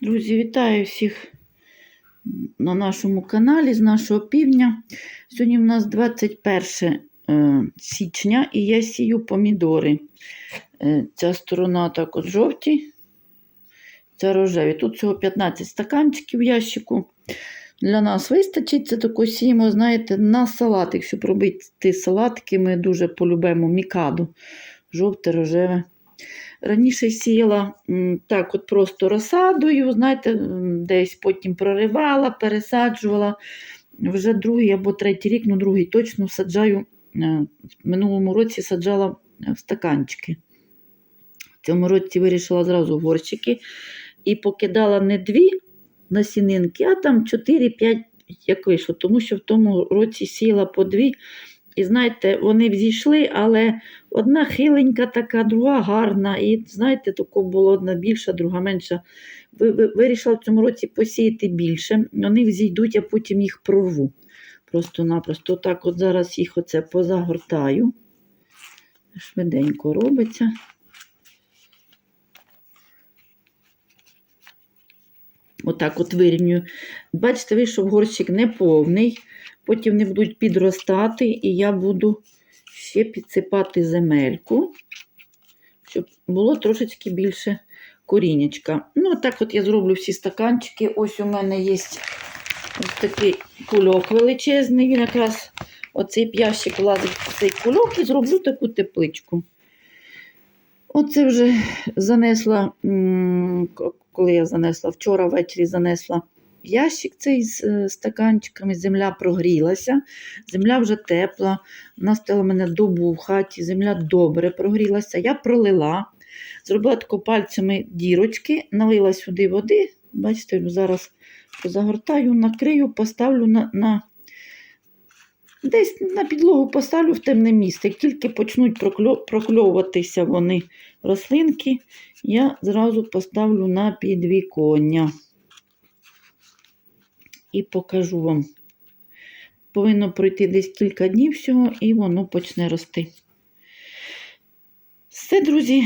Друзі, вітаю всіх на нашому каналі з нашого півдня. Сьогодні в нас 21 е, січня і я сію помідори. Е, Ця сторона також жовті, ця рожеві. Тут всього 15 стаканчиків в ящику. Для нас вистачить. Це тако сіємо, знаєте, на салатик. Щоб робити салатики, ми дуже полюбимо мікаду. Жовте, рожеве. Раніше сіяла так, от просто розсадою, знаєте, десь потім проривала, пересаджувала. Вже другий або третій рік, ну другий точно саджаю. е, В минулому році саджала е, в стаканчики. В цьому році вирішила зразу горщики і покидала не дві насінинки, а там 4-5, як вийшло, тому що в тому році сіяла по дві. І знаєте, вони взійшли, але одна хиленька така, друга гарна. І знаєте, тако було одна більша, друга менша. Ви- ви- Вирішила в цьому році посіяти більше. Вони взійдуть, а потім їх прорву. Просто-напросто так от зараз їх оце позагортаю. Швиденько робиться. Отак от вирівнюю. Бачите, вийшов горщик неповний, потім вони будуть підростати, і я буду ще підсипати земельку, щоб було трошечки більше корінечка. Ну, так от я зроблю всі стаканчики. Ось у мене є ось такий кульок величезний. Він якраз оцей ящик влазить в цей кульок і зроблю таку тепличку. Оце вже занесла, коли я занесла вчора ввечері занесла ящик цей з е, стаканчиками, земля прогрілася, земля вже тепла. В мене добу в хаті, земля добре прогрілася. Я пролила, зробила тако пальцями дірочки, налила сюди води. Бачите, зараз позагортаю, накрию, поставлю на, на десь на підлогу поставлю в темне місце. Як тільки почнуть прокльовуватися вони рослинки, я зразу поставлю на підвіконня. І покажу вам. Повинно пройти десь кілька днів всього, і воно почне рости. Все, друзі.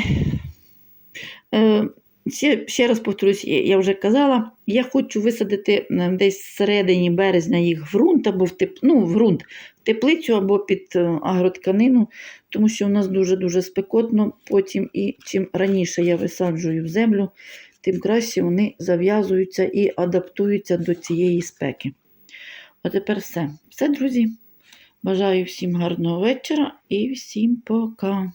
Ще, ще раз повторюсь, я вже казала, я хочу висадити десь всередині березня їх в ґрунт або в теп... ну, в ґрунт, в теплицю або під е, агротканину, тому що у нас дуже-дуже спекотно потім, і чим раніше я висаджую в землю, тим краще вони зав'язуються і адаптуються до цієї спеки. А тепер все. Все, друзі. Бажаю всім гарного вечора і всім пока.